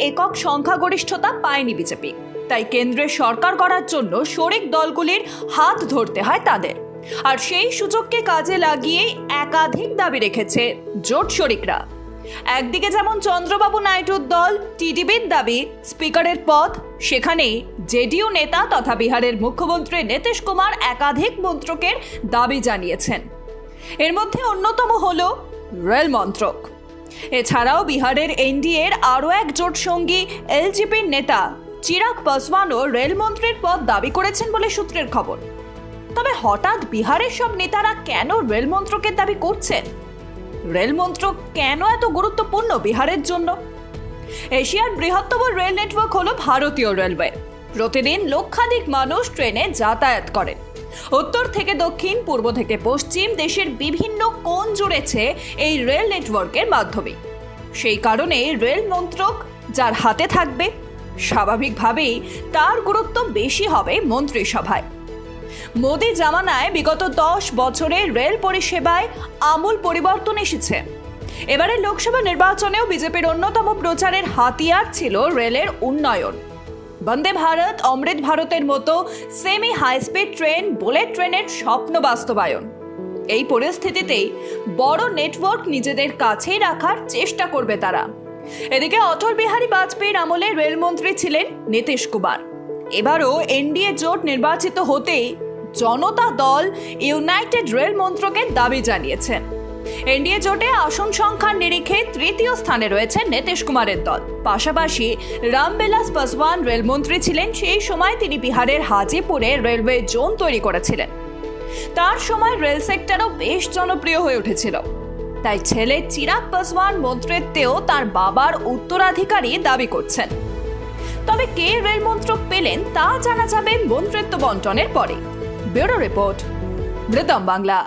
একক সংখ্যাগরিষ্ঠতা পায়নি বিজেপি। তাই কেন্দ্রের সরকার করার জন্য শরিক দলগুলির হাত ধরতে হয় তাদের। আর সেই সুযোগকে কাজে লাগিয়ে একাধিক দাবি রেখেছে জোট শরিকরা। একদিকে যেমন চন্দ্রবাবু নাইডুর দল, টিডিবির দাবি স্পিকারের পদ, সেখানেই জেডিইউ নেতা তথা বিহারের মুখ্যমন্ত্রী নীতিশ কুমার একাধিক মন্ত্রকের দাবি জানিয়েছেন। এর মধ্যে অন্যতম হল রেল মন্ত্রক। এছাড়াও বিহারের এনডিএর আরও এক জোট সঙ্গী এলজিপির নেতা চিরাগ পাসওয়ানও রেলমন্ত্রীর পদ দাবি করেছেন বলে সূত্রের খবর। তবে হঠাৎ বিহারের সব নেতারা কেন রেলমন্ত্রকের দাবি করছেন? রেল মন্ত্রক কেন এত গুরুত্বপূর্ণ বিহারের জন্য? এশিয়ার বৃহত্তম রেল নেটওয়ার্ক হলো ভারতীয় রেলওয়ে। প্রতিদিন লক্ষাধিক মানুষ ট্রেনে যাতায়াত করেন। উত্তর থেকে দক্ষিণ, পূর্ব থেকে পশ্চিম দেশের বিভিন্ন কোণ জুড়েছে এই রেল নেটওয়ার্কের মাধ্যমে। সেই কারণে রেল মন্ত্রক যার হাতে থাকবে, স্বাভাবিকভাবেই তার গুরুত্ব বেশি হবে মন্ত্রিসভায়। মোদি জামানায় বিগত দশ বছরে রেল পরিষেবায় আমূল পরিবর্তন এসেছে। এবারের লোকসভা নির্বাচনেও বিজেপির অন্যতম প্রচারের হাতিয়ার ছিল রেলের উন্নয়ন। বন্দে ভারত, অমৃত ভারতের মতো semi high speed train bullet ট্রেনের স্বপ্ন বাস্তবায়ন। এই পরিস্থিতিতেই বড় নেটওয়ার্ক নিজেদের কাছেই রাখার চেষ্টা করবে তারা। এদিকে অটল বিহারী বাজপেয়ীর আমলে রেলমন্ত্রী ছিলেন নীতিশ কুমার। এবারও এনডিএ জোট নির্বাচিত হতেই জনতা দল ইউনাইটেড রেল মন্ত্রকের দাবি জানিয়েছেন এনডিএ জোটে আসন সংখ্যার নিরিখে তৃতীয় স্থানে রয়েছে নীতিশ কুমারের দল। পাশাপাশি রামবিলাস পাসওয়ান রেলমন্ত্রী ছিলেন, সেই সময় তিনি বিহারের হাজিপুরে রেলওয়ে জোন তৈরি করেছিলেন। তার সময় রেল সেক্টরও বেশ জনপ্রিয় হয়ে উঠেছিল। তাই ছেলে চিরাগ পাসওয়ান মন্ত্রিত্বেও তার বাবার উত্তরাধিকারী দাবি করছেন। তবে কে রেল মন্ত্রক পেলেন তা জানা যাবে মন্ত্রিত্ব বন্টনের পরে। ব্যুরো রিপোর্ট মৃতম বাংলা।